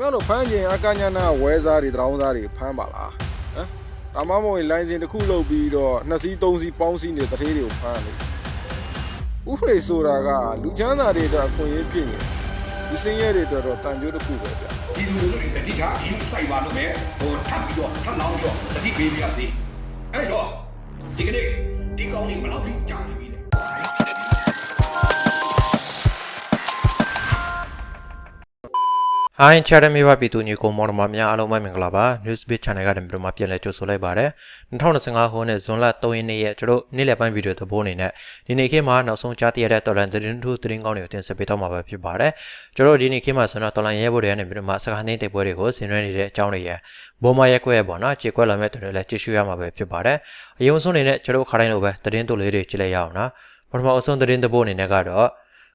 မင်းတို့ဖမ်းကျင်အကညာနာဝဲစားတွေတရောင်းစားတွေဖမ်းပါလားဟမ်ဒါမှမဟုတ်ရင်လိုင်စင်တစ်ခုလုပ်ပြီးတော့နှစ်စီးသုံးစီးပေါင်းစီးနေတဲ့တထေးတွေကိုဖမ်းတယ်ဥပဒေဆိုတာကလူချမ်းသာတွေအတွက်အခွင့်အရေးဖြစ်နေလူစင်းရဲတွေအတွက်တော့တန်ကြိုးတစ်ခုပဲဗျာဒီလူတွေတတိကအရင်စိုက်ပါလို့ပဲဟိုထပ်ပြီးတော့ထပ်လောင်းပြီးတော့တတိပေးပြရသေးအဲ့တော့ဒီကနေ့ဒီကောင်းလေးဘယ်လောက်ထိကြာနေပြီ လဲဟိုင်းချာရမေဘပီတူညီကိုမော်ဒမာများအားလုံးပဲမင်္ဂလာပါ Newsbeat Channel ကနေပြီးတော့မှပြန်လည်ကြိုဆိုလိုက်ပါရစေ2025ခုနှစ်ဇွန်လ3ရက်နေ့ရဲ့ကျွန်တော်နေ့လည်ပိုင်းဗီဒီယိုသဘောအနေနဲ့ဒီနေ့ခေတ်မှာနောက်ဆုံးကြားသိရတဲ့တော်လန်သတင်းထူးသတင်းကောင်းတွေကိုတင်ဆက်ပေးတော့မှာပဲဖြစ်ပါတယ်ကျွန်တော်ဒီနေ့ခေတ်မှာဆိုတော့တော်လန်ရဲဘော်တွေကနေပြီးတော့မှစကားနှင်းတဲ့ပွဲတွေကိုဆင်နွှဲနေတဲ့အကြောင်းတွေရဘောမရက်ကွဲပေါ့နော်ကြေကွက်လာမဲ့တော်တွေလည်းကြည့်ရှုရမှာပဲဖြစ်ပါတယ်အယုံဆုံးအနေနဲ့ကျွန်တော်ခါတိုင်းလိုပဲသတင်းတူလေးတွေကြည့်လိုက်ရအောင်နော်ပထမအဆုံးသတင်းသဘောအနေနဲ့ကတော့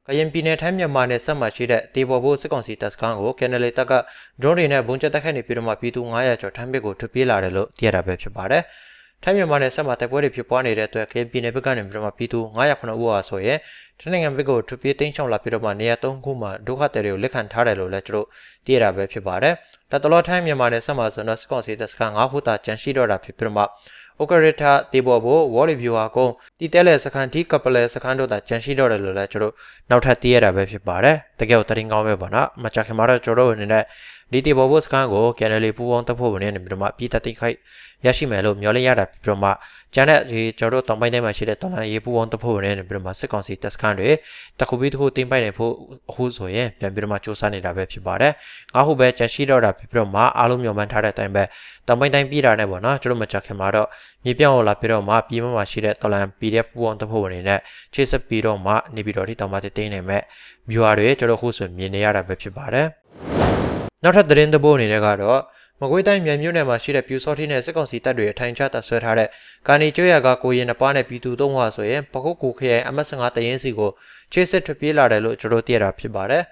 ကရင်ပြည်နယ်ထိုင်းမြန်မာနယ်စပ်မှာရှိတဲ့တေဘော်ဘိုးစစ်ကောင်စီတပ်စခန်းကိုကန်နယ်လီတပ်ကဒရုန်းတွေနဲ့ဘုံကျတက်ခတ်နေပြီးတော့မှပြည်သူ900ကျော်ထိုင်းဘက်ကိုထွက်ပြေးလာတယ်လို့သိရတာပဲဖြစ်ပါတယ်။ထိုင်းမြန်မာနယ်စပ်မှာတိုက်ပွဲတွေဖြစ်ပွားနေတဲ့အတွက်ကရင်ပြည်နယ်ဘက်ကနေပြီးတော့မှပြည်သူ909ဦးဟာဆိုရင်ထိုင်းနိုင်ငံဘက်ကိုထွက်ပြေးတိမ်းရှောင်လာပြီးတော့မှနေရာ3ခုမှာဒုက္ခသည်တွေကိုလက်ခံထားတယ်လို့လည်းကျွန်တော်သိရတာပဲဖြစ်ပါတယ်။တတလောထိုင်းမြန်မာနယ်စပ်မှာဆိုတော့စစ်ကောင်စီတပ်စခန်း9ခုသာကျန်ရှိတော့တာဖြစ်ပြီးတော့မှအိုကရထတေဘော်ဘိုဝေါ်ရီဗျူဟာကုန်း တီတဲလဲစခန်းဒီကပလဲစခန်းတို့သာကျန်ရှိတော့တယ်လို့လည်းကျွန်တော်နောက်ထပ်သိရတာပဲဖြစ်ပါတယ်တကယ်ကိုတရင်ကောင်းပဲပေါ့နော်မကြခင်မှာတော့ကျွန်တော်တို့အနေနဲ့ဒီတေဘော်ဘိုစခန်းကိုကန်နယ်လီပူပေါင်းတပ်ဖို့ဝင်နေပြီးတော့မှပြည်သက်တိခိုက်ရရှိမယ်လို့မျှော်လင့်ရတာပြီးတော့မှကျန်တဲ့ဒီကျွန်တော်တို့တောင်ပိုင်းတိုင်းမှာရှိတဲ့တော်လန်ရေးပူပေါင်းတပ်ဖို့ဝင်နေပြီးတော့မှစစ်ကောင်စီတပ်စခန်းတွေတခုပြီးတစ်ခုတင်ပိုက်နေဖို့အခုဆိုရင်ပြန်ပြီးတော့မှစူးစမ်းနေတာပဲဖြစ်ပါတယ်ငါဟုပဲကျန်ရှိတော့တာပြီးတော့မှအားလုံးမျှော်မှန်းထားတဲ့အတိုင်းပဲတောင်ပိုင်းတိုင်းပြည်တာနဲ့ပေါ့နော်ကျွန်တော်မကြခင်မှာတော့ မြေပြောင်းလာပြီးတော့မှပြည်မမှာရှိတဲ့တော်လန် PDF ပူအောင်တဖို့ဝင်နေတဲ့ချစ်စပ်ပြီးတော့မှနေပြီးတော့ဒီတောင်မှတင်းနေမဲ့ viewer တွေကျွန်တော်ခုဆိုမြင်နေရတာပဲဖြစ်ပါတယ်နောက်ထပ်သတင်းသဘောအနေနဲ့ကတော့မကွေးတိုင်းမြန်မြို့နယ်မှာရှိတဲ့ပြူစောထီးနဲ့စစ်ကောင်စီတပ်တွေအထိုင်ချတပ်ဆွဲထားတဲ့ကာနီကျွရကကိုရင်နှပါနဲ့ပြည်သူသုံးဟာဆိုရင်ပကုတ်ကူခရိုင် MS5 တရင်စီကိုချစ်စစ်ထွက်ပြေးလာတယ်လို့ကျွန်တော်သိရတာဖြစ်ပါတယ်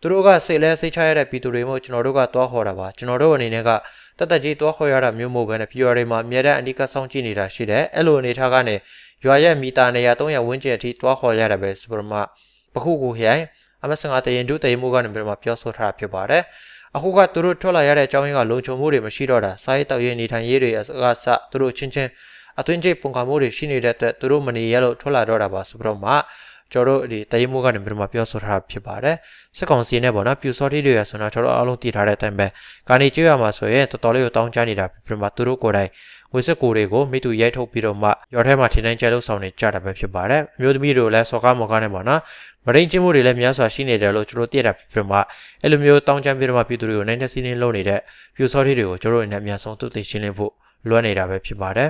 သူတို့ကစိတ်လဲစိတ်ချရတဲ့ပြည်သူတွေမို့ကျွန်တော်တို့ကတွားခေါ်တာပါကျွန်တော်တို့အနေနဲ့က တတ်တကြီးတွားခေါ်ရတာမျိုးမဟုတ်ဘဲနဲ့ပြည်ရတွေမှာအများတဲ့အနိကစောင့်ကြည့်နေတာရှိတယ်အဲ့လိုအနေထားကနေရွာရဲ့မီတာနေရာ300ဝန်းကျင်အထိတွားခေါ်ရတာပဲဆိုတော့မှပခုကူခရိုင်အမစငါတရင်ဒုတရင်မှုကနေပြီးတော့မှပြောဆိုထားတာဖြစ်ပါတယ်အခုကသူတို့ထွက်လာရတဲ့အကြောင်းရင်းကလုံခြုံမှုတွေမရှိတော့တာစားရေးတောက်ရေးနေထိုင်ရေးတွေအစကစသူတို့ချင်းချင်းအသွင်ကျိတ်ပုံကမှုတွေရှိနေတဲ့အတွက်သူတို့မနေရလို့ထွက်လာတော့တာပါဆိုတော့မှ ကျွန်တော်တို့ဒီတရင်မှုကနေပြီးတော့မှပြောဆိုထားတာဖြစ်ပါတယ်စစ်ကောင်စီနဲ့ပေါ့နော်ပြူစောတိတွေရဆိုတော့ကျွန်တော်အားလုံးတည်ထားတဲ့အတိုင်းပဲကာနေကျွရမှာဆိုရင်တော်တော်လေးကိုတောင်းကြနေတာပြီးတော့မှသူတို့ကိုယ်တိုင်ဝစ်စစ်ကိုတွေကိုမိတူရိုက်ထုတ်ပြီးတော့မှရွာထဲမှာထင်းတိုင်းကျဲလို့ဆောင်နေကြတာပဲဖြစ်ပါတယ်အမျိုးသမီးတို့လည်းစော်ကားမော်ကားနဲ့ပေါ့နော်မရင်းချင်းမှုတွေလည်းများစွာရှိနေတယ်လို့ကျွန်တော်သိရတာဖြစ်ပြီးတော့မှအဲ့လိုမျိုးတောင်းကြမ်းပြီးတော့မှပြည်သူတွေကိုနိုင်တဲ့စီးနှင်းလုပ်နေတဲ့ပြူစောတိတွေကိုကျွန်တော်တို့အနေနဲ့အများဆုံးသူသိရှင်းလင်းဖို့လွှမ်းနေတာပဲဖြစ်ပါတယ်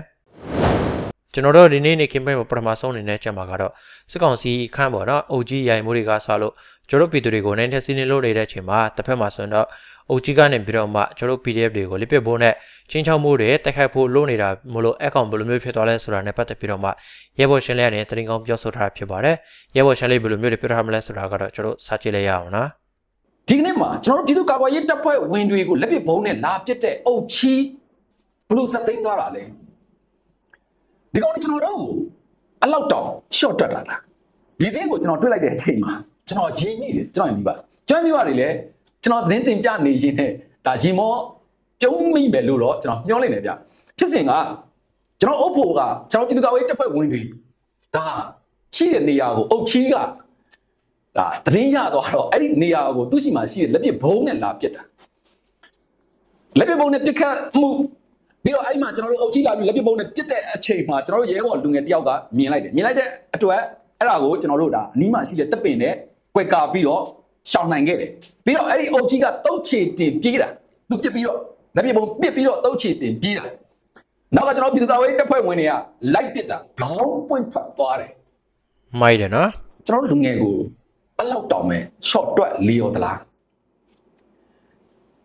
ကျွန်တော်တို့ဒီနေ့နေ့ကင်းပိုင်းမှာပထမဆုံးအနေနဲ့ချက်မှာကတော့စစ်ကောင်စီခန့်ပေါ့နော်အုပ်ကြီးရိုင်မှုတွေကဆလို့ကျွန်တော်တို့ပြည်သူတွေကိုနိုင်တဲ့စီးနှင်းလုပ်နေတဲ့အချိန်မှာတစ်ဖက်မှာဆိုတော့အုပ်ကြီးကနေပြီးတော့မှကျွန်တော်တို့ PDF တွေကိုလိပစ်ဖို့နဲ့ချင်းချောက်မှုတွေတက်ခိုက်ဖို့လုပ်နေတာမလို့အကောင့်ဘယ်လိုမျိုးဖြစ်သွားလဲဆိုတာနဲ့ပတ်သက်ပြီးတော့မှရဲဘော်ရှင်လေးကနေတရင်ကောင်းပြောဆိုထားတာဖြစ်ပါတယ်ရဲဘော်ရှင်လေးဘယ်လိုမျိုးတွေပြောထားမလဲဆိုတာကတော့ကျွန်တော်စာကြည့်လိုက်ရအောင်နော်ဒီကနေ့မှာကျွန်တော်တို့ပြည်သူ့ကာကွယ်ရေးတပ်ဖွဲ့ဝင်တွေကိုလက်ပစ်ဘုံနဲ့လာပစ်တဲ့အုပ်ချီဘလို့စက်သိမ်းသွားတာလဲ ဒီကောင်ကျွန်တော်တို့အလောက်တောင်ရှော့တွက်တာလားဒီတင်းကိုကျွန်တော်တွေ့လိုက်တဲ့အချိန်မှာကျွန်တော်ရင်းနေတယ်ကျွန်တော်ရင်ပြီးပါကျွန်တော်မိပါတယ်လေကျွန်တော်သတင်းတင်ပြနေရင်းနဲ့ဒါရင်မောပြုံးမိမယ်လို့တော့ကျွန်တော်ပြောလိုက်တယ်ဗျဖြစ်စဉ်ကကျွန်တော်အုပ်ဖို့ကကျွန်တော်ပြည်သူ့ကာကွယ်ရေးတပ်ဖွဲ့ဝင်တွေဒါရှိတဲ့နေရာကိုအုပ်ချီကဒါတရင်ရသွားတော့အဲ့ဒီနေရာကိုသူ့ရှိမှရှိတဲ့လက်ပစ်ဘုံနဲ့လာပစ်တာလက်ပစ်ဘုံနဲ့ပစ်ခတ်မှု ပြီးတော့အဲ့မှာကျွန်တော်တို့အုပ်ကြီးလာပြီးလက်ပစ်ဘုံနဲ့ပစ်တဲ့အချိန်မှာကျွန်တော်တို့ရဲဘော်လူငယ်တယောက်ကမြင်လိုက်တယ်မြင်လိုက်တဲ့အတွက်အဲ့ဒါကိုကျွန်တော်တို့ဒါအနီးမှာရှိတဲ့တပ်ပင်နဲ့ကွက်ကာပြီးတော့ရှောင်နိုင်ခဲ့တယ်ပြီးတော့အဲ့ဒီအုပ်ကြီးကတုတ်ချေတင်ပြေးတာသူပစ်ပြီးတော့လက်ပစ်ဘုံပစ်ပြီးတော့တုတ်ချေတင်ပြေးတာနောက်ကကျွန်တော်ပြည်သူ့ကာကွယ်ရေးတပ်ဖွဲ့ဝင်တွေကလိုက်ပစ်တာခေါင်းပွင့်ထွက်သွားတယ်မိုက်တယ်နော်ကျွန်တော်တို့လူငယ်ကိုအဲ့လောက်တောင်မဲ့ short တွက်လီယောသလား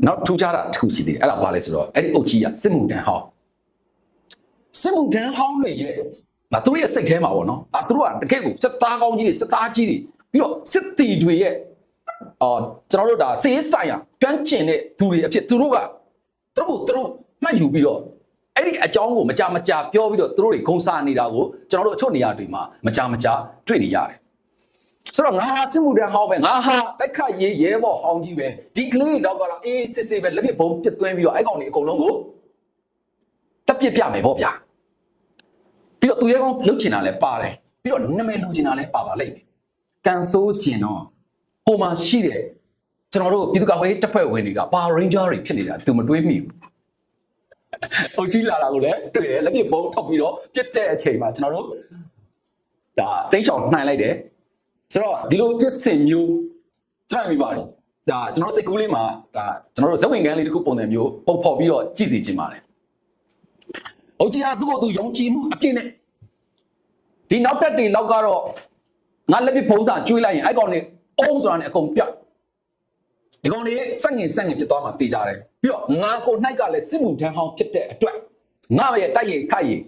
နောက်ထူးခြားတာတစ်ခုရှိသေးတယ်အဲ့ဒါဘာလဲဆိုတော့အဲ့ဒီအုတ်ကြီးကစစ်မှုတန်းဟောင်းစစ်မှုတန်းဟောင်းတွေရဲ့ဒါသူတို့ရဲ့စိတ်ထဲမှာပေါ့နော်ဒါသူတို့ကတကယ့်ကိုစစ်သားကောင်းကြီးတွေစစ်သားကြီးတွေပြီးတော့စစ်တီတွေရဲ့အော်ကျွန်တော်တို့ဒါစေးဆိုင်ရကျွမ်းကျင်တဲ့သူတွေအဖြစ်သူတို့ကသူတို့ကိုသူတို့မှတ်ယူပြီးတော့အဲ့ဒီအကြောင်းကိုမကြမကြပြောပြီးတော့သူတို့တွေဂုံစားနေတာကိုကျွန်တော်တို့အချို့နေရာတွေမှာမကြမကြတွေ့နေရတယ် ဆိုတော့ငါဟာစစ်မှုတန်းဟောင်းပဲငါဟာတိုက်ခတ်ရေးရဲဘော်ဟောင်းကြီးပဲဒီကလေးတော့ကတော့အေးစစ်စစ်ပဲလက်ပြဘုံပြစ်သွင်းပြီးတော့အဲ့ကောင်တွေအကုန်လုံးကိုတက်ပြစ်ပြမယ်ပေါ့ဗျာပြီးတော့သူရဲကောင်လှုပ်ချင်တာလည်းပါတယ်ပြီးတော့နာမည်လူချင်တာလည်းပါပါလိမ့်မယ်ကန်ဆိုးချင်တော့ဟိုမှာရှိတဲ့ကျွန်တော်တို့ပြည်သူ့ကာကွယ်ရေးတပ်ဖွဲ့ဝင်တွေကပါရင်းဂျာတွေဖြစ်နေတာသူမတွေးမိဘူးအုတ်ကြီးလာတာကိုလည်းတွေ့တယ်လက်ပြဘုံထောက်ပြီးတော့ပြစ်တဲ့အချိန်မှာကျွန်တော်တို့ဒါတိတ်ချောင်နှိုင်းလိုက်တယ် ဆိုတော့ဒီလိုဖြစ်စဉ်မျိုးကျွန်တော်မိပါတယ်ဒါကျွန်တော်တို့စိတ်ကူးလေးမှာဒါကျွန်တော်တို့ဇဝင်ကန်းလေးတစ်ခုပုံစံမျိုးပုံဖော်ပြီးတော့ကြည့်စီခြင်းပါတယ်။ဟုတ်ကြီးဟာသူ့ကိုသူယုံကြည်မှုအပြည့်နဲ့ဒီနောက်တက်တွေလောက်ကတော့ငါလက်ပြဖုံးစာကျွေးလိုက်ရင်အဲ့ကောင်တွေအုံးဆိုတာနဲ့အကုန်ပြောက်ဒီကောင်တွေစက်ငင်စက်ငင်ဖြစ်သွားမှတေးကြတယ်ပြီးတော့ငါကိုနှိုက်ကလည်းစစ်မှုထမ်းဟောင်းဖြစ်တဲ့အတွက်ငါရဲ့တိုက်ရင်ခိုက်ရင်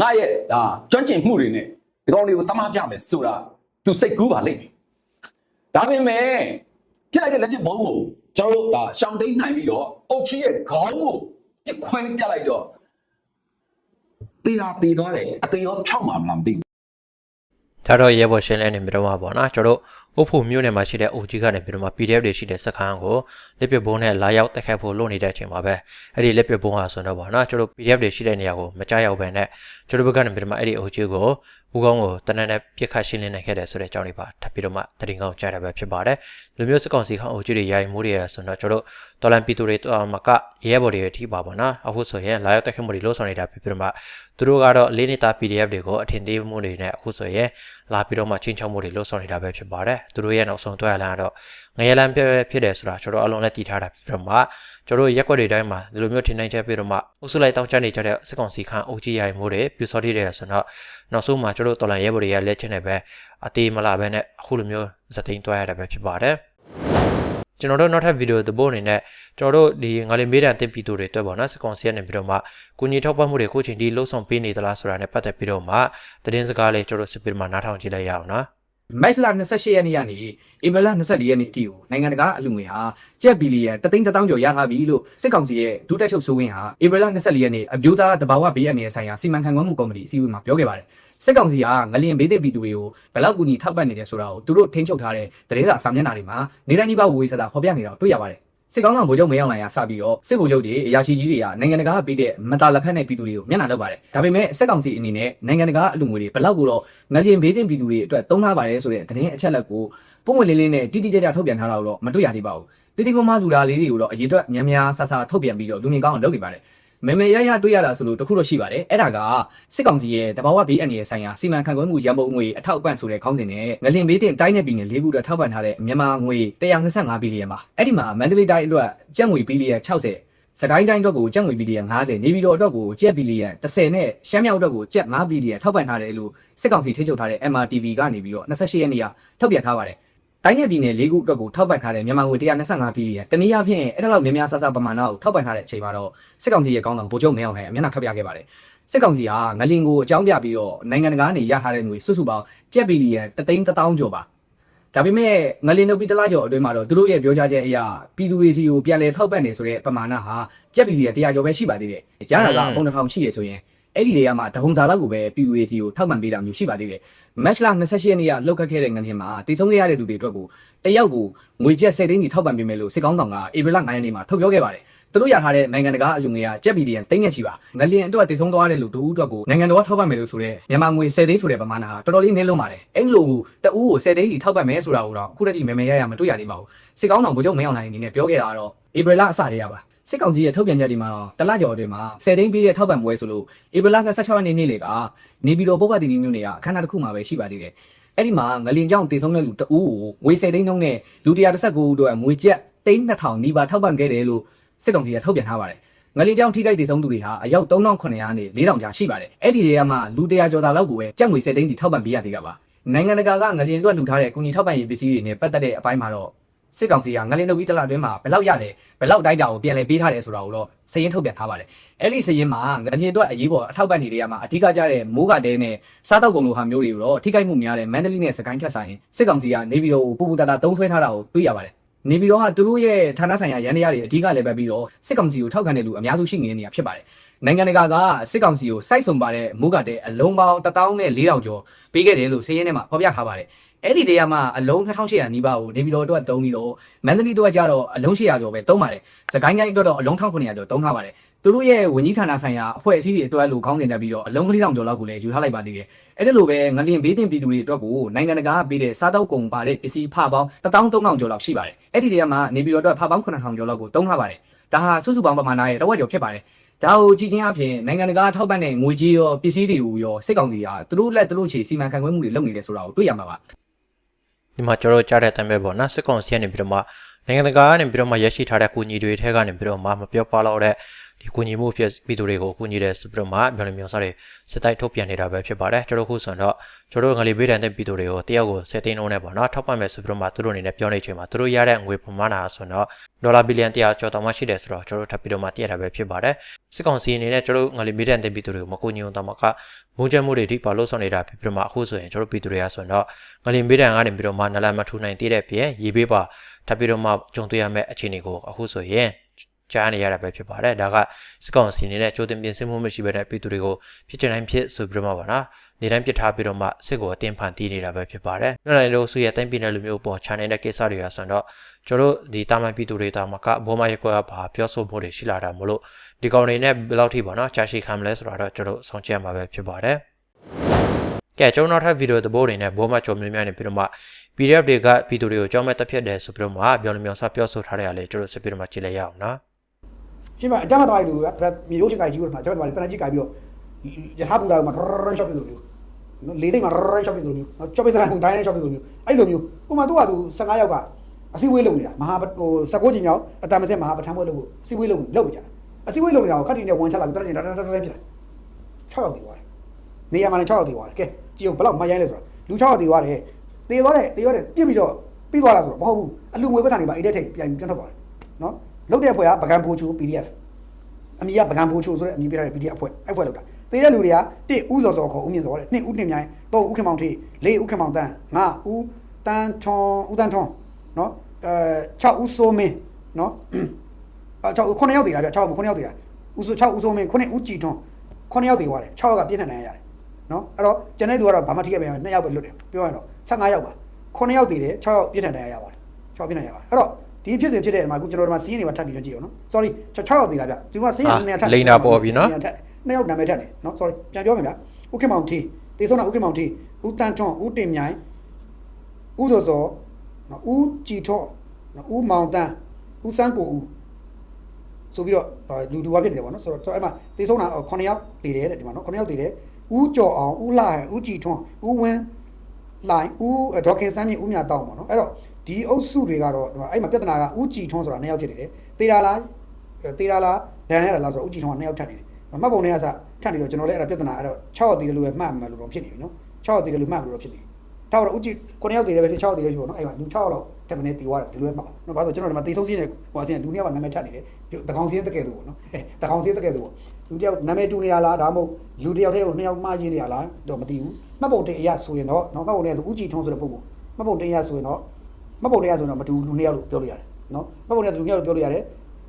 ငါရဲ့ဒါကျွမ်းကျင်မှုတွေနဲ့ဒီကောင်တွေကိုတမပြမယ်ဆိုတာ သူစိတ်ကူးပါလိမ့်မယ်ဒါပေမဲ့ပြလိုက်တဲ့လက်ပြဘုံကိုကျွန်တော်တို့ဒါရှောင်းတိန်နိုင်ပြီးတော့အုတ်ချီရဲ့ခေါင်းကိုပြစ်ခွဲပြလိုက်တော့တေးတာတေးသွားတယ်အသေးရောဖြောက်မှာမလားမသိဘူးဒါတော့ရဲဘော်ရှင်းလဲနေပြီးတော့မှာပေါ့နော်ကျွန်တော်တို့ ဥဖို့မျိုးနယ်မှာရှိတဲ့ OG ကနေပြီးတော့မှ PDF တွေရှိတဲ့စခန်းကိုလက်ပစ်ဘုံနဲ့လာရောက်တက်ခတ်ဖို့လုပ်နေတဲ့အချိန်မှာပဲအဲ့ဒီလက်ပစ်ဘုံဟာဆိုတော့ပေါ့နော်ကျွန်တော်တို့ PDF တွေရှိတဲ့နေရာကိုမကြားရောက်ဘဲနဲ့ကျွန်တော်တို့ဘက်ကနေပြီးတော့မှအဲ့ဒီ OG ကိုဦးကောင်းကိုတနက်နဲ့ပြစ်ခတ်ရှင်းလင်းနိုင်ခဲ့တယ်ဆိုတဲ့အကြောင်းလေးပါထပ်ပြီးတော့မှတရင်ကောင်းကြားတာပဲဖြစ်ပါတယ်လူမျိုးစကောင်စီခေါင်း OG တွေယာယီမိုးတွေရဆိုတော့ကျွန်တော်တို့တော်လန်ပီတူတွေတော့မကရဲဘော်တွေအထိပါပေါ့နော်အခုဆိုရင်လာရောက်တက်ခတ်မှုတွေလို့ဆောင်နေတာဖြစ်ပြီးတော့မှသူတို့ကတော့လေးနေတာ PDF တွေကိုအထင်သေးမှုတွေနဲ့အခုဆိုရင်လာပြီးတော့မှချင်းချောင်းမှုတွေလှုပ်ဆောင်နေတာပဲဖြစ်ပါတယ်သူတို့ရဲ့နောက်ဆုံးတွဲရလန်းကတော့ငရဲလန်းဖြစ်ဖြစ်တယ်ဆိုတာကျွန်တော်အလုံးနဲ့တည်ထားတာဖြစ်တော့မှကျွန်တော်ရက်ွက်တွေတိုင်းမှာဒီလိုမျိုးထင်နိုင်ချက်ပြီးတော့မှအုပ်စုလိုက်တောင်းချနေကြတဲ့စစ်ကောင်စီခန့်အုပ်ကြီးရိုင်မှုတွေပြူစောတိတယ်ဆိုတော့နောက်ဆုံးမှာကျွန်တော်တော်လန်ရဲဘော်တွေကလက်ချင်းနဲ့ပဲအသေးမလာပဲနဲ့အခုလိုမျိုးဇက်သိန်းတွဲရတာပဲဖြစ်ပါတယ် ကျွန်တော်တို့နောက်ထပ်ဗီဒီယိုသဘောအနေနဲ့ကျွန်တော်တို့ဒီငါလေးမေးတဲ့အသစ်ပီတူတွေတွေ့ပါတော့စကောင်စီကနေပြီးတော့မှကုညီထောက်ပံ့မှုတွေကိုချိန်ဒီလှုပ်ဆောင်ပေးနေသလားဆိုတာနဲ့ပတ်သက်ပြီးတော့မှသတင်းစကားလေးကျွန်တော်တို့စပီမှာနားထောင်ကြည့်လိုက်ရအောင်နော်မက်လ28ရက်နေ့ကနေဧပြီလ24ရက်နေ့အထိကိုနိုင်ငံတကာအလူငွေဟာကျပ်ဘီလီယံတသိန်းတစ်သောင်းကျော်ရထားပြီလို့စစ်ကောင်စီရဲ့ဒုတက်ချုပ်ဆိုဝင်ဟာဧပြီလ24ရက်နေ့အမျိုးသားတဘာဝဘေးအန္တရာယ်ဆိုင်ရာစီမံခန့်ခွဲမှုကော်မတီအစည်းအဝေးမှာပြောခဲ့ပါတယ် စစ်ကောင်စီကငလျင်ဘေးသစ်ပြည်သူတွေကိုဘယ်လောက်ကူညီထောက်ပံ့နေတယ်ဆိုတာကိုသူတို့ထိန်းချုပ်ထားတဲ့သတင်းစာစာမျက်နှာတွေမှာနေတိုင်းကြီးပါဝေးစတာဖော်ပြနေတာကိုတွေ့ရပါတယ်စစ်ကောင်းဆောင်ဗိုလ်ချုပ်မင်းအောင်လှိုင်ကစပြီးတော့စစ်ဗိုလ်ချုပ်တွေအရာရှိကြီးတွေကနိုင်ငံတကာကပေးတဲ့မတာလက်ဖက်နဲ့ပြည်သူတွေကိုမျက်နှာလုပ်ပါတယ်ဒါပေမဲ့စစ်ကောင်စီအနေနဲ့နိုင်ငံတကာအလူငွေတွေဘယ်လောက်ကိုတော့ငလျင်ဘေးသစ်ပြည်သူတွေအတွက်သုံးထားပါတယ်ဆိုတဲ့သတင်းအချက်အလက်ကိုပုံဝင်လေးလေးနဲ့တိတိကျကျထုတ်ပြန်ထားတာတော့မတွေ့ရသေးပါဘူးတိတိမမလူသားလေးတွေကိုတော့အရေးအတွက်များများဆဆထုတ်ပြန်ပြီးတော့လူမြင်ကောင်းအောင်လုပ်နေပါတယ် မေမေရရတွေ့ရတာဆိုလို့တခုတော့ရှိပါတယ်အဲ့ဒါကစစ်ကောင်စီရဲ့တဘာဝဘေးအန္တရာယ်ဆိုင်ရာစီမံခန့်ခွဲမှုရန်ပုံငွေအထောက်အပံ့ဆိုတဲ့ခေါင်းစဉ်နဲ့ငလင်ဘေးတင်တိုင်းနယ်ပြည်နယ်၄ခုအတွက်ထောက်ပံ့ထားတဲ့မြန်မာငွေ125ဘီလီယံပါအဲ့ဒီမှာမန္တလေးတိုင်းအတွက်ကျပ်ငွေဘီလီယံ60စကိုင်းတိုင်းအတွက်ကိုကျပ်ငွေဘီလီယံ90နေပြည်တော်အတွက်ကိုကျပ်ဘီလီယံ30နဲ့ရှမ်းမြောက်အတွက်ကိုကျပ်5ဘီလီယံထောက်ပံ့ထားတယ်လို့စစ်ကောင်စီထိန်းချုပ်ထားတဲ့ MRTV ကနေပြီးတော့28ရက်နေ့ကထုတ်ပြန်ထားပါတယ် တိုင်းနယ်ပြည်နယ်၄ခုအတွက်ကိုထောက်ပံ့ထားတဲ့မြန်မာငွေ125ဘီလီယံတနည်းအားဖြင့်အဲ့ဒါလောက်များများဆဆပမာဏကိုထောက်ပံ့ထားတဲ့အချိန်မှာတော့စစ်ကောင်စီရဲ့ကောင်းဆောင်ဗိုလ်ချုပ်မင်းအောင်လှိုင်အမျက်နှာထွက်ပြခဲ့ပါတယ်စစ်ကောင်စီကငလင်ကိုအကြောင်းပြပြီးတော့နိုင်ငံတကာကနေရထားတဲ့ငွေစုစုပေါင်းကျပ်ဘီလီယံတသိန်းတစ်သောင်းကျော်ပါဒါပေမဲ့ငလင်တို့ပြီးတလားကျော်အတွင်းမှာတော့သူတို့ရဲ့ပြောကြားချက်အရပြည်သူတွေစီကိုပြန်လည်ထောက်ပံ့နေဆိုတဲ့ပမာဏဟာကျပ်ဘီလီယံ100ကျော်ပဲရှိပါသေးတယ်ရတာကအုံတစ်ထောင်ရှိရဆိုရင် အဲ့ဒီတွေကမှတဟုံစာလောက်ကိုပဲပြည်သူတွေစီကိုထောက်ပံ့ပေးတာမျိုးရှိပါသေးတယ်မက်ချ်လာ28ရက်နေ့ကလောက်ခတ်ခဲ့တဲ့ငလင်မှာတည်ဆုံးခဲ့ရတဲ့သူတွေအတွက်ကိုတယောက်ကိုငွေကျပ်10သိန်းကြီးထောက်ပံ့ပေးမယ်လို့စစ်ကောင်းဆောင်ကဧပြီလ9ရက်နေ့မှာထုတ်ပြောခဲ့ပါတယ်။သူတို့ရထားတဲ့နိုင်ငံတကာအလူငွေကကျပ်ဘီလီယံသိန်းနဲ့ချီပါ။ငလျင်အတွက်တည်ဆုံးသွားတဲ့လူဒူးအတွက်ကိုနိုင်ငံတော်ကထောက်ပံ့မယ်လို့ဆိုတဲ့မြန်မာငွေ10သိန်းဆိုတဲ့ပမာဏဟာတော်တော်လေးနည်းလုံးပါတယ်။အဲ့လိုတအူးကို10သိန်းကြီးထောက်ပံ့မယ်ဆိုတာကိုတော့အခုတည်းကမဲမဲရရမတွေ့ရသေးပါဘူး။စစ်ကောင်းဆောင်ဗိုလ်ချုပ်မင်းအောင်လှိုင်အနေနဲ့ပြောခဲ့တာကတော့ဧပြီလအစတည်းရပါ။ စစ်ကောင်စီရဲ့ထုတ်ပြန်ချက်ဒီမှာတော့တလကျော်အတွင်းမှာ10သိန်းပေးတဲ့ထောက်ပံ့ပွဲဆိုလို့ဧပြီလ26ရက်နေ့နေ့လေကနေပြည်တော်ပုဗ္ဗတိတိမျိုးတွေကအခမ်းအနားတစ်ခုမှာပဲရှိပါသေးတယ်။အဲ့ဒီမှာငလင်ကြောင့်တည်ဆုံးတဲ့လူတအူးကိုငွေ10သိန်းနှုန်းနဲ့လူ119ဦးအတွက်ငွေကျပ်သိန်း2000နီးပါးထောက်ပံ့ခဲ့တယ်လို့စစ်ကောင်စီကထုတ်ပြန်ထားပါတယ်။ငလင်ကြောင့်ထိခိုက်တည်ဆုံးသူတွေဟာအယောက်3900နဲ့4000ကျာရှိပါတယ်။အဲ့ဒီတွေကမှလူ100ကျော်တာလောက်ကိုပဲကျပ်ငွေ10သိန်းတီထောက်ပံ့ပေးရသေးတာပါ။နိုင်ငံတကာကငလင်အတွက်လှူထားတဲ့ကုညီထောက်ပံ့ရေးပစ္စည်းတွေနဲ့ပတ်သက်တဲ့အပိုင်းမှာတော့ စစ်ကောင်စီကငလင်လုပ်ပြီးတလအတွင်းမှာဘယ်လောက်ရတယ်ဘယ်လောက်တိုက်တာကိုပြန်လည်ပေးထားတယ်ဆိုတာကိုတော့စည်ရင်ထုတ်ပြန်ထားပါတယ်။အဲ့ဒီစည်ရင်မှာငလင်အတွက်အရေးပေါ်အထောက်ပံ့နေတွေကမှအဓိကကြတဲ့မိုးကတဲနဲ့စားတောက်ကုန်လိုဟာမျိုးတွေကိုတော့ထိခိုက်မှုများတဲ့မန္တလေးနဲ့စကိုင်းထက်ဆိုင်စစ်ကောင်စီကနေပြီးတော့ပူပူတာတာတုံးဆွဲထားတာကိုတွေ့ရပါတယ်။နေပြီးတော့ဟာသူတို့ရဲ့ဌာနဆိုင်ရာရန်တရားတွေအဓိကလည်းပဲပြီးတော့စစ်ကောင်စီကိုထောက်ခံတဲ့လူအများစုရှိနေတဲ့နေရာဖြစ်ပါတယ်။နိုင်ငံတကာကစစ်ကောင်စီကိုစိုက်ဆုံပါတဲ့မိုးကတဲအလုံးပေါင်း1000နဲ့4000ကျော်ပေးခဲ့တယ်လို့စည်ရင်ထဲမှာဖော်ပြထားပါတယ်။ အဲ့ဒီတည်းကမှအလုံး2800နီးပါးကိုနေပြည်တော်အတွက်တုံးပြီးတော့မန္တလေးအတွက်ကျတော့အလုံး800ကျော်ပဲတုံးပါတယ်စကိုင်းတိုင်းအတွက်တော့အလုံး1900ကျော်တုံးထားပါတယ်သူတို့ရဲ့ဝန်ကြီးဌာနဆိုင်ရာအဖွဲ့အစည်းတွေအတွက်လို့ခေါင်းစဉ်တက်ပြီးတော့အလုံးကလေးတောင်ကျော်လောက်ကိုလည်းယူထားလိုက်ပါသေးတယ်အဲ့ဒါလိုပဲငလျင်ဘေးတင်ပြည်သူတွေအတွက်ကိုနိုင်ငံတကာကပေးတဲ့စားတောက်ကုန်ပါတဲ့ပစ္စည်းဖပေါင်း13000ကျော်လောက်ရှိပါတယ်အဲ့ဒီတည်းကမှနေပြည်တော်အတွက်ဖပေါင်း9000ကျော်လောက်ကိုတုံးထားပါတယ်ဒါဟာစုစုပေါင်းပမာဏရဲ့တစ်ဝက်ကျော်ဖြစ်ပါတယ်ဒါကိုကြည့်ချင်းအပြင်နိုင်ငံတကာထောက်ပံ့တဲ့ငွေကြေးရောပစ္စည်းတွေကိုရောစစ်ကောင်စီကသူတို့လက်သူတို့ချေစီမံခန့်ခွဲမှုတွေလုပ်နေတယ်ဆိုတာကိုတွေ့ရမှာပါ ဒီမှာကျွန်တော်ကြားတဲ့အတိုင်းပဲပေါ့နော်စစ်ကောင်စီကနေပြီးတော့မှနိုင်ငံတကာကနေပြီးတော့မှရရှိထားတဲ့ကူညီတွေထဲကနေပြီးတော့မှမပြောပါတော့တဲ့ ဒီကူညီမှုဖြစ်ပြည်သူတွေကိုကူညီတဲ့ဆိုပြီးတော့မှပြောလို့မျိုးစားတွေစစ်တိုက်ထုတ်ပြန်နေတာပဲဖြစ်ပါတယ်ကျွန်တော်ခုဆိုတော့ကျွန်တော်ငလီဘေးတန်တဲ့ပြည်သူတွေကိုတယောက်ကို10သိန်းလုံးနဲ့ပေါ့နော်ထောက်ပံ့မယ်ဆိုပြီးတော့မှသူတို့အနေနဲ့ပြောနေချိန်မှာသူတို့ရတဲ့ငွေပမာဏဆိုတော့ဒေါ်လာဘီလီယံ100ကျော်တောင်မှရှိတယ်ဆိုတော့ကျွန်တော်ထပ်ပြီးတော့မှတည့်ရတာပဲဖြစ်ပါတယ်စစ်ကောင်စီအနေနဲ့ကျွန်တော်ငလီဘေးတန်တဲ့ပြည်သူတွေကိုမကူညီအောင်တမကမုန်းချက်မှုတွေဒီပါလို့ဆောင်နေတာဖြစ်ပြီးတော့မှအခုဆိုရင်ကျွန်တော်ပြည်သူတွေကဆိုတော့ငလီဘေးတန်ကနေပြီးတော့မှနလမထူနိုင်သေးတဲ့ပြင်ရေဘေးပါထပ်ပြီးတော့မှကြုံတွေ့ရမယ့်အခြေအနေကိုအခုဆိုရင် ကြားနေရတာပဲဖြစ်ပါတယ်ဒါကစစ်ကောင်စီအနေနဲ့ကြိုတင်ပြင်ဆင်မှုမရှိဘဲနဲ့ပြည်သူတွေကိုဖြစ်ချင်တိုင်းဖြစ်ဆိုပြီးတော့မှပါနော်နေတိုင်းပြစ်ထားပြီးတော့မှစစ်ကိုအတင်းဖန်တီးနေတာပဲဖြစ်ပါတယ်။နောက်လည်းလို့ဆိုရတိုင်းပြည်နယ်လူမျိုးပေါ် channel တဲ့ကိစ္စတွေရဆိုတော့ကျွန်တော်တို့ဒီတာမန်ပြည်သူတွေတာမကဘောမရက်ကွက်ကဘာပြောဆိုမှုတွေရှိလာတာမလို့ဒီကောင်တွေနဲ့ဘယ်လောက်ထိပေါ့နော်ကြာရှည်ခံမလဲဆိုတာတော့ကျွန်တော်တို့ဆောင်ကြည့်ရမှာပဲဖြစ်ပါတယ်။ကဲကျွန်တော်နောက်ထပ်ဗီဒီယိုသဘောတွေနဲ့ဘောမချုံမြများနေပြီးတော့မှ PDF တွေကပြည်သူတွေကိုကြောင်းမဲ့တက်ဖြတ်တယ်ဆိုပြီးတော့မှပြောလို့မျိုးစပြောဆိုထားတဲ့အရာလေးကျွန်တော်စပြီးတော့မှကြည့်လိုက်ရအောင်နော် ရှင်းမအကြမ်းမသွားလို့ကမြေရိုးချင်ကြိုက်ကြီးလို့မှာအကြမ်းမသွားလေတနက်ကြီးကြိုက်ပြီးတော့ယထာပူလာမှာရန်ရှော့ပြလို့မျိုးနော်လေးစိတ်မှာရန်ရှော့ပြလို့မျိုးနော်ချော့ပြစကန်ဟိုတိုင်းနဲ့ချော့ပြလို့မျိုးအဲ့လိုမျိုးဟိုမှာသူကသူ15ယောက်ကအစည်းအဝေးလုပ်နေတာမဟာဟို16ကြီးမြောက်အတမစက်မဟာပထမပွဲလုပ်ဖို့အစည်းအဝေးလုပ်လုပ်ကြတာအစည်းအဝေးလုပ်နေတာကိုခက်တီနဲ့ဝန်ချလာပြီးတနက်ကြီးတတတတပြစ်6ယောက်တည်သွားတယ်နေရာမှာလည်း6ယောက်တည်သွားတယ်ကဲကြည့်အောင်ဘယ်လောက်မရိုင်းလဲဆိုတော့လူ6ယောက်တည်သွားတယ်တည်သွားတယ်တည်သွားတယ်ပြစ်ပြီးတော့ပြီးသွားတာဆိုတော့မဟုတ်ဘူးအလူငွေပတ်စံတွေပါအိတ်တဲ့ထိပ်ပြန်ပြန်ထွက်သွားတယ်နော် လုတ်တဲ့ဖွဲ့ကပကံပိုချူ PDF အမီကပကံပိုးချိုဆိုတဲ့အမီပြရတဲ့ PDF အဖွဲ့အဲ့ဖွဲ့လောက်တာတေးတဲ့လူတွေကတစ်ဥစော်စော်ခေါ်ဦးမြင့်စော်တဲ့နှစ်ဦးနှစ်မြိုင်သုံးဦးခင်မောင်ထေးလေးဦးခင်မောင်တန်းငါဦးတန်းထွန်ဦးတန်းထွန်နော်အဲ6ဦးစိုးမင်းနော်အဲ6ဦး9ယောက်တည်တာဗျ6ဦး9ယောက်တည်တာဦးစိုး6ဦးစိုးမင်း9ဦးကြည်ထွန်9ယောက်တည်သွားတယ်6ယောက်ကပြည့်နေနိုင်ရတယ်နော်အဲ့တော့ကျန်တဲ့လူကတော့ဘာမှထိခဲ့ပြန်2ယောက်ပဲလွတ်တယ်ပြောရရင်တော့15ယောက်ပါ9ယောက်တည်တယ်6ယောက်ပြည့်နေနိုင်ရပါတယ်6ယောက်ပြည့်နေရပါတယ်အဲ့တော့ ဒီဖြစ်စဉ်ဖြစ်တဲ့မှာအခုကျွန်တော်တို့မှာစီးရင်တွေမှာထပ်ပြီးတော့ကြည့်အောင်နော် sorry 6ယောက်တည်တာဗျဒီမှာစီးရင်နေထပ်လိန်နာပေါ်ပြီနော်နှစ်ယောက်နာမည်ထက်တယ်နော် sorry ပြန်ပြောမယ်ဗျာဥက္ကမောင်တီတေဆုံးတာဥက္ကမောင်တီဦးတန်းထွန်းဦးတင်မြိုင်ဦးစောစောနော်ဦးကြည်ထော့နော်ဦးမောင်တန်းဦးစန်းကိုဦးဆိုပြီးတော့အာလူတူဝါဖြစ်နေတယ်ပေါ့နော်ဆိုတော့အဲ့မှာတေဆုံးတာ9ယောက်တည်တယ်တဲ့ဒီမှာနော်9ယောက်တည်တယ်ဦးကျော်အောင်ဦးလာဦးကြည်ထွန်းဦးဝင်းလိုင်းဦးဒေါခင်စန်းမြင့်ဦးမြတောင်းပေါ့နော်အဲ့တော့ ဒီအုပ်စုတွေကတော့ဒီမှာအဲ့မှာပြဿနာကဦးကြည်ထွန်းဆိုတာ2ယောက်ဖြစ်နေတယ်တေတာလားတေတာလားဒန်ရတာလားဆိုတော့ဦးကြည်ထွန်းက2ယောက်ထပ်နေတယ်မှတ်ပုံတွေကစထပ်နေတော့ကျွန်တော်လည်းအဲ့ဒါပြဿနာအဲ့တော့6ရောက်တည်တယ်လို့ပဲမှတ်မှန်လို့တော့ဖြစ်နေပြီနော်6ရောက်တည်တယ်လို့မှတ်လို့တော့ဖြစ်နေထားတော့ဥကြည့်9ရောက်တည်တယ်ပဲဖြစ်6ရောက်တည်တယ်ဖြစ်ပေါ့နော်အဲ့မှာလူ6ရောက်လောက်တက်မနေတည်သွားတယ်ဒီလိုပဲမှတ်ပါနော်ဘာလို့ကျွန်တော်ဒီမှာတေဆုံးစင်းနေဟိုအစင်းလူနှစ်ယောက်ကနာမည်ထပ်နေတယ်တကောင်စင်းတကယ်သူပေါ့နော်တကောင်စင်းတကယ်သူပေါ့လူတစ်ယောက်နာမည်တူနေရလားဒါမှမဟုတ်လူတစ်ယောက်တည်းကိုနှစ်ယောက်မှားရင်းနေရလားတော့မသိဘူးမှတ်ပုံတင်အရဆိုရင်တော့နော်မှတ်ပုံတင်ဆိုဥကြည့်ထုံးဆိုတဲ့ပုံပုံမှတ်ပုံတင်ရဆိုရင်တော့ မှတ်ပုံတင်ရဆိုရင်တော့မတူလူနှစ်ယောက်လို့ပြောလို့ရတယ်နော်မှတ်ပုံတင်လူနှစ်ယောက်လို့ပြောလို့ရတယ်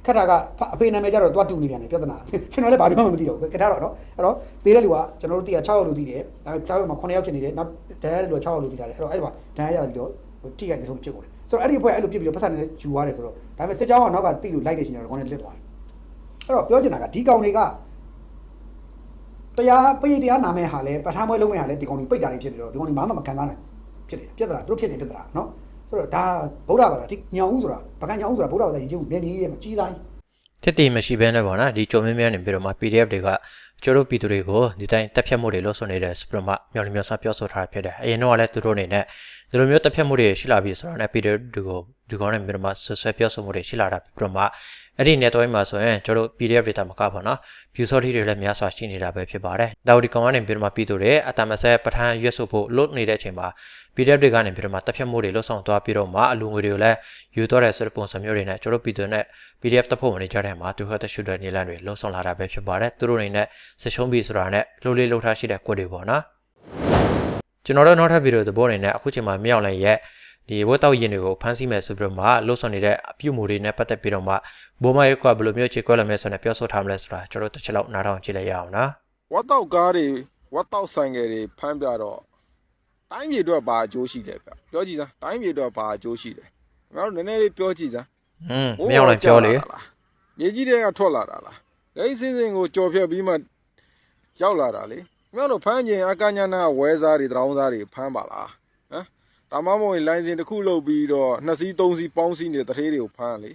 ခက်တာကအဖေနာမည်ကြတော့တွားတူနေပြန်တယ်ပြဿနာကျွန်တော်လည်းဘာမှမသိတော့ဘူးခက်တာတော့နော်အဲ့တော့သေးတဲ့လူကကျွန်တော်တို့တည်းက6ယောက်လို့သိတယ်ဒါပေမဲ့6ယောက်မှာ9ယောက်ဖြစ်နေတယ်နောက်ဒဏ်ရတဲ့လူက6ယောက်လို့သိကြတယ်အဲ့တော့အဲ့ဒီမှာဒဏ်ရရပြီးတော့ထိခိုက်တဲ့ဆုံးဖြစ်ကုန်တယ်ဆိုတော့အဲ့ဒီအဖွဲ့အဲ့လိုဖြစ်ပြီးတော့ပတ်စံနေယူသွားတယ်ဆိုတော့ဒါပေမဲ့စစ်ကြောင်းကနောက်ကတိလို့လိုက်နေရှင်တော့ခေါင်းနဲ့လစ်သွားတယ်အဲ့တော့ပြောချင်တာကဒီကောင်တွေကတရားပိတ်တရားနာမဲ့ဟာလဲပထမပွဲလုံးမဲ့ဟာလဲဒီကောင်တွေပိတ်တာတွေဖြစ်နေတော့ဒီကောင်တွေဘာမှမခံစားနိုင်ဖြစ်နေတယ်ပြဿနာတို့ဖြစ်နေပြဿနာနော် ဆိုတော့ဒါဗုဒ္ဓဘာသာဒီညောင်ဦးဆိုတာဗကန်ညောင်ဦးဆိုတာဗုဒ္ဓဘာသာယဉ်ကျေးမှုမြဲမြဲရဲ့မှာကြီးသားကြီးတစ်တည်မရှိဘဲနဲ့ပေါ့နော်ဒီကြုံမင်းများနေပြီးတော့မှ PDF တွေကကျတို့ပြည်သူတွေကိုဒီတိုင်းတက်ဖြတ်မှုတွေလို့ဆိုနေတဲ့စပရမမျော်လင့်မျောဆပြောဆိုထားတာဖြစ်တယ်အရင်တော့လည်းသူတို့အနေနဲ့ဒီလိုမျိုးတက်ဖြတ်မှုတွေရှိလာပြီဆိုတော့လည်း PDF တွေကိုဒီကောင်းနဲ့ပြီးတော့မှဆွဆွဲပြောဆိုမှုတွေရှိလာတာပြီးတော့မှ အဲ့ဒီ network မှာဆိုရင်ကျတို့ PDF တွေတာမကပါနော် view sorty တွေလည်းများစွာရှိနေတာပဲဖြစ်ပါတယ်။ဒါဝဒီကောင်ကနေပြီးတော့မှပြည်သူတွေအတမဆက်ပထန်ရွက်ဆိုဖို့လွတ်နေတဲ့အချိန်မှာ PDF တွေကနေပြီးတော့မှတက်ဖြတ်မှုတွေလှုပ်ဆောင်သွားပြီးတော့မှအလူငွေတွေကိုလည်းယူသွားတဲ့ဆိုတဲ့ပုံစံမျိုးတွေနဲ့ကျတို့ပြည်သူနဲ့ PDF တပ်ဖို့ဝင်ကြတဲ့မှာသူဟတ်တရှူတဲ့နေလန်တွေလှုပ်ဆောင်လာတာပဲဖြစ်ပါတယ်။သူတို့အနေနဲ့စချုံးပြီးဆိုတာနဲ့လှုပ်လေးလှုပ်ထားရှိတဲ့ကွက်တွေပေါ့နော်။ကျွန်တော်တို့နောက်ထပ်ဗီဒီယိုသဘောအနေနဲ့အခုချိန်မှာမြောက်လိုက်ရဲ့ ဒီဝက်တောက်ရင်တွေကိုဖမ်းဆီးမယ်ဆိုပြီးတော့မှလှုပ်ဆောင်နေတဲ့အပြုမှုတွေနဲ့ပတ်သက်ပြီးတော့မှဘိုးမရဲကဘယ်လိုမျိုးခြေခွဲလာမယ်ဆိုတဲ့ပြောဆိုထားမလဲဆိုတာကျွန်တော်တို့တစ်ချက်လောက်နားထောင်ကြည့်လိုက်ရအောင်နော်ဝတ်တော့ကားတွေဝတ်တော့ဆိုင်ငယ်တွေဖမ်းပြတော့တိုင်းပြည်အတွက်ဘာအကျိုးရှိတယ်ဗျပြောကြည့်စမ်းတိုင်းပြည်အတွက်ဘာအကျိုးရှိတယ်ခင်ဗျားတို့နည်းနည်းလေးပြောကြည့်စမ်းอืมမြောက်လိုက်ပြောလေမြေကြီးတွေကထွက်လာတာလားအဲ့ဒီစင်းစင်းကိုကြော်ဖြတ်ပြီးမှရောက်လာတာလေခင်ဗျားတို့ဖမ်းကျင်အကညာနာဝဲစားတွေတရောင်းစားတွေဖမ်းပါလားဟမ် ဒါမှမဟုတ်ရင်လိုင်စင်တစ်ခုလုပ်ပြီးတော့နှစ်စီးသုံးစီးပေါင်းစီးနေတဲ့တထေးတွေကိုဖမ်းလေ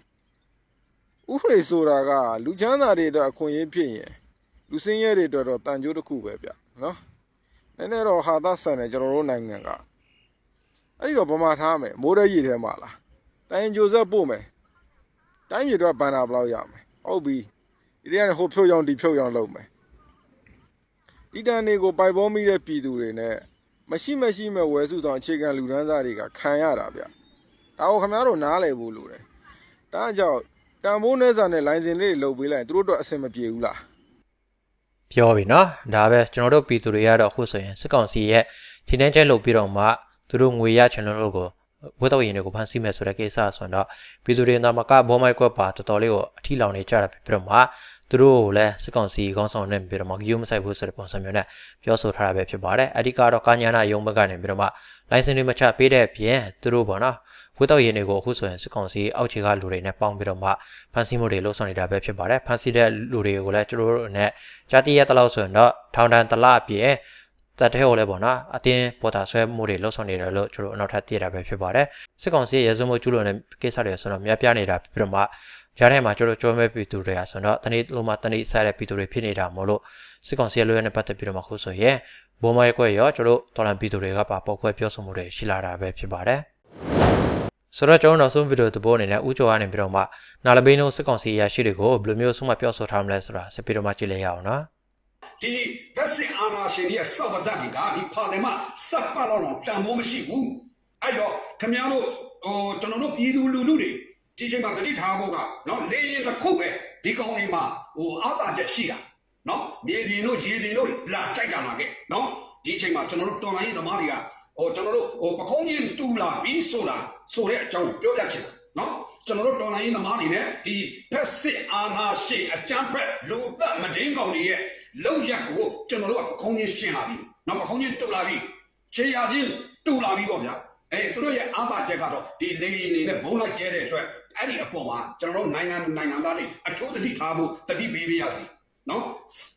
ဥပဒေဆိုတာကလူချမ်းသာတွေအတွက်အခွင့်အရေးဖြစ်ရင်လူစင်းရဲတွေအတွက်တော့တန်ကြိုးတစ်ခုပဲဗျနော်နည်းနည်းတော့ဟာသဆန်တယ်ကျွန်တော်တို့နိုင်ငံကအဲ့ဒီတော့ဗမာထားမယ်မိုးရဲရည်ထဲမှာလားတိုင်ကြိုဆက်ပို့မယ်တိုင်းပြည်တော့ဘန်နာဘယ်လောက်ရမလဲဟုတ်ပြီဒီတည်းကဟိုဖြုတ်ရောင်ဒီဖြုတ်ရောင်လုပ်မယ်ဒီတန်တွေကိုပိုက်ပေါ်မိတဲ့ပြည်သူတွေနဲ့ မရှိမရှိမဲ့ဝယ်စုဆောင်အခြေခံလူဒန်းစားတွေကခံရတာဗျဒါကိုခင်ဗျားတို့နားလည်ဖို့လိုတယ်ဒါကြောင့်တန်ဖိုးနေစာနဲ့လိုင်စင်လေးတွေလုပ်ပေးလိုက်ရင်သူတို့တော့အဆင်မပြေဘူးလားပြောပြီနော်ဒါပဲကျွန်တော်တို့ပြည်သူတွေကတော့အခုဆိုရင်စစ်ကောင်စီရဲ့ထိနှင်းကျဲလုပ်ပြီးတော့မှသူတို့ငွေရချင်လို့ကိုဝတ်တော်ရင်တွေကိုဖန်ဆီးမယ်ဆိုတဲ့ကိစ္စဆိုတော့ပြည်သူတွေနာမကဘောမိုက်ကွက်ပါတော်တော်လေးကိုအထီလောင်နေကြတာဖြစ်ပြီးတော့မှ သူတို့ကိုလည်းစစ်ကောင်စီခေါင်းဆောင်နဲ့ပြီးတော့မှဂယုမဆိုင်ဘူးဆိုတဲ့ပုံစံမျိုးနဲ့ပြောဆိုထားတာပဲဖြစ်ပါတယ်အဓိကတော့ကာညာနာယုံဘက်ကနေပြီးတော့မှလိုင်စင်တွေမချပေးတဲ့ပြင်သူတို့ပေါ့နော်ဝတ်တော်ရင်တွေကိုအခုဆိုရင်စစ်ကောင်စီအောက်ခြေကလူတွေနဲ့ပေါင်းပြီးတော့မှဖန်ဆီးမှုတွေလှုပ်ဆောင်နေတာပဲဖြစ်ပါတယ်ဖန်ဆီးတဲ့လူတွေကိုလည်းကျွန်တော်တို့နဲ့ဂျာတိရက်တလောက်ဆိုရင်တော့ထောင်ဒဏ်တစ်လအပြည့်တက်တဲ့ဟိုလည်းပေါ့နော်အတင်းပေါ်တာဆွဲမှုတွေလှုပ်ဆောင်နေတယ်လို့ကျွန်တော်အနောက်ထပ်သိရတာပဲဖြစ်ပါတယ်စစ်ကောင်စီရဲ့ရဲစွမ်းမှုကျူးလွန်တဲ့ကိစ္စတွေဆိုတော့များပြားနေတာပြီးတော့မှ ကြားထဲမှာကျွန်တော်ကြိုးမဲ့ပြည်သူတွေကဆိုတော့တနေ့လုံးမတနေ့စားတဲ့ပြည်သူတွေဖြစ်နေတာမို့လို့စစ်ကောင်စီရဲ့လိုရတဲ့ပတ်သက်ပြီးတော့မှခုဆိုရင်ဘုံမရဲကွက်ရောကျွန်တော်တော်လန်ပြည်သူတွေကပါပေါက်ခွဲပြောဆိုမှုတွေရှိလာတာပဲဖြစ်ပါတယ်ဆိုတော့ကျွန်တော်နောက်ဆုံးဗီဒီယိုသဘောအနေနဲ့ဥကျော်ကနေပြီးတော့မှနာလဘိန်းလုံးစစ်ကောင်စီရရှိတွေကိုဘယ်လိုမျိုးဆုံးမပြောဆိုထားမလဲဆိုတာစပီတော့မှကြည့်လိုက်ရအောင်နော်ဒီဘက်စင်အာနာရှင်ရဲ့စောက်ပါဇက်တွေကဒီဖာတယ်မှာစက်ပတ်တော့တန်ဖိုးမရှိဘူးအဲ့တော့ခမရတို့ဟိုကျွန်တော်တို့ပြည်သူလူထုတွေ ဒီချိန်မှာတတိထားဖို့ကနော်လေရင်တစ်ခုပဲဒီကောင်းလေးမှာဟိုအာသာချက်ရှိတာနော်မြေပြင်တို့ရေပြင်တို့လာကြိုက်ကြမှာကဲနော်ဒီချိန်မှာကျွန်တော်တို့တော်လိုင်းရေးသမားတွေကဟိုကျွန်တော်တို့ဟိုပကုံးကြီးတူလာပြီးဆိုတာဆိုတဲ့အကြောင်းပြောပြချင်တယ်နော်ကျွန်တော်တို့တော်လိုင်းရေးသမားတွေနဲ့ဒီဖက်စစ်အာဏာရှင်အကြမ်းဖက်လူသက်မဒင်းကောင်တွေရဲ့လောက်ရက်ကိုကျွန်တော်တို့ကပကုံးကြီးရှင်းလာပြီနော်ပကုံးကြီးတူလာပြီခြေရချင်းတူလာပြီပေါ့ဗျာ အဲသူတို့ရဲ့အာမချက်ကတော့ဒီလေရင်နေနဲ့ဘုံလိုက်ကျဲတဲ့အတွက်အဲ့ဒီအပေါ်မှာကျွန်တော်တို့နိုင်ငံသူနိုင်ငံသားတွေအထူးသတိထားဖို့တတိပေးပေးရစီနော်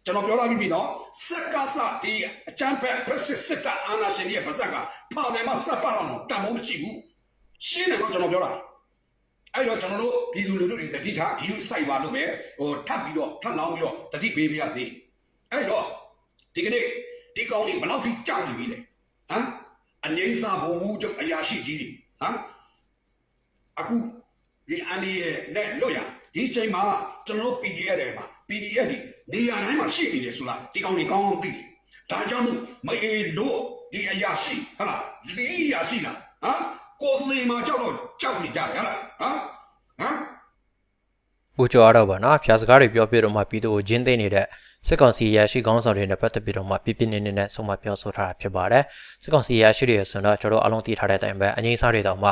ကျွန်တော်ပြောလာပြီနော်စက်ကစဒီအချမ်းဖက်ဖက်စစ်စစ်တပ်အာဏာရှင်ရဲ့ဗဇက်ကဖာတယ်မှာစက်ပါတော့တန်ဖို့မရှိဘူးရှင်းတယ်တော့ကျွန်တော်ပြောတာအဲ့တော့ကျွန်တော်တို့ပြည်သူလူထုတွေတတိထားဂီယူစိုက်ပါလို့ပဲဟိုထပ်ပြီးတော့ထပ်လောင်းပြီးတော့တတိပေးပေးရစီအဲ့တော့ဒီကနေ့ဒီကောင်းကြီးဘယ်လောက်ထိကြောက်နေပြီလဲဟမ် အငိမ့်စာဘုံမှုချုပ်အရာရှိကြီးတွေဟမ်အခုဒီအန်ဒီရဲ့နဲ့လွတ်ရဒီချိန်မှာကျွန်တော်တို့ PDF တွေမှာ PDF တွေနေရာတိုင်းမှာရှိနေတယ်ဆိုတာဒီကောင်းကြီးကောင်းအောင်သိတယ်ဒါကြောင့်မို့မအေးလို့ဒီအရာရှိဟုတ်လားလေးအရာရှိလားဟမ်ကိုယ်လေးမှာကြောက်တော့ကြောက်နေကြတယ်ဟုတ်လားဟမ်ဟမ် ဦးကျော်ရတော့ဗောနော်ဖျားစကားတွေပြောပြတော့မှပြီးတော့ဂျင်းသိနေတဲ့စစ်ကောင်စီရရှိကောင်းဆောင်တွေနဲ့ပတ်သက်ပြီးတော့မှပြပြနေနေနဲ့ဆုံးမပြောဆိုထားတာဖြစ်ပါတယ်စစ်ကောင်စီရရှိတွေဆိုတော့ကျွန်တော်အလုံးတီးထားတဲ့အတိုင်းပဲအငိမ့်စားတွေတောင်မှ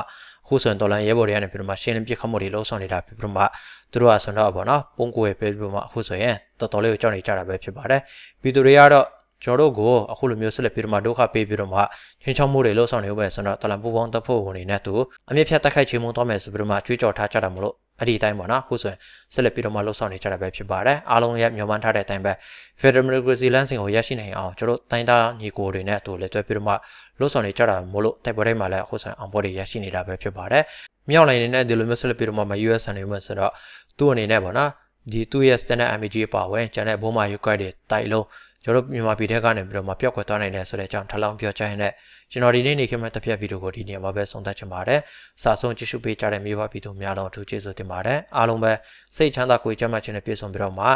ခုဆိုရင်ဒေါ်လာရဲဘော်တွေကနေပြီးတော့မှရှင်းလင်းပြခတ်မှုတွေလှုံ့ဆော်နေတာဖြစ်ပြီးတော့မှသူတို့ကဆိုတော့ဗောနော်ပုံကိုယ်ပဲပြီးတော့မှအခုဆိုရင်တော်တော်လေးကိုကြောက်နေကြတာပဲဖြစ်ပါတယ်ပြည်သူတွေကတော့ ကျွန်တော်တို့ကိုအခုလိုမျိုးဆက်လက်ပြီးတော့မှဒုက္ခပေးပြီးတော့မှချင်းချောင်းမှုတွေလှုပ်ဆောင်နေဦးပဲဆိုတော့တလန်ပူပေါင်းတပ်ဖို့ဝင်နေနဲ့သူအမြင့်ဖြတ်တက်ခိုက်ချေမှုတော့မယ်ဆိုပြီးတော့မှကြွေးကြော်ထားကြတာမလို့အဲ့ဒီအတိုင်းပေါ့နော်အခုဆိုရင်ဆက်လက်ပြီးတော့မှလှုပ်ဆောင်နေကြတာပဲဖြစ်ပါတယ်အားလုံးရဲ့မြန်မာထားတဲ့အတိုင်းပဲ Federal Democracy လမ်းစဉ်ကိုရရှိနိုင်အောင်ကျွန်တော်တိုင်းသားညီကိုတွေနဲ့အတူလက်တွဲပြီးတော့မှလှုပ်ဆောင်နေကြတာမို့လို့တိုက်ပွဲတွေမှာလည်းအခုဆိုရင်အောင်ပွဲတွေရရှိနေတာပဲဖြစ်ပါတယ်မြောက်နိုင်နေတဲ့ဒီလိုမျိုးဆက်လက်ပြီးတော့မှ US နေမှာဆိုတော့သူ့အနေနဲ့ပေါ့နော်ဒီသူ့ရဲ့ standard MG အပါဝင်ကျန်တဲ့ဘုံမာယူကတ်တွေတိုက်လုံး ကျွန်တော်မြန်မာပြည်ထဲကနေပြီးတော့မှပျောက်ကွယ်သွားနိုင်တယ်ဆိုတဲ့အကြောင်းထပ်လောင်းပြောချင်တဲ့ကျွန်တော်ဒီနေ့နေခင်မဲ့တစ်ဖြတ်ဗီဒီယိုကိုဒီနေရာမှာပဲဆုံးသက်ချင်ပါတယ်။စာဆုံးကြည့်ရှုပေးကြတဲ့မြေဘပြည်သူများလုံးအထူးကျေးဇူးတင်ပါတယ်။အားလုံးပဲစိတ်ချမ်းသာကိုယ်ကျန်းမာခြင်းနဲ့ပြည့်စုံပြီးတော့မှ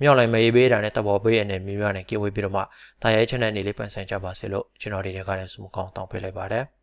မြောက်လိုက်မေးပေးတာနဲ့တဘောပေးရတဲ့မြေများနဲ့ကြည်ဝေးပြီးတော့မှတာရဲချင်တဲ့နေလေးပန်ဆင်ကြပါစေလို့ကျွန်တော်ဒီနေ့ကလည်းဆုမကောင်းတောင်းပေးလိုက်ပါတယ်။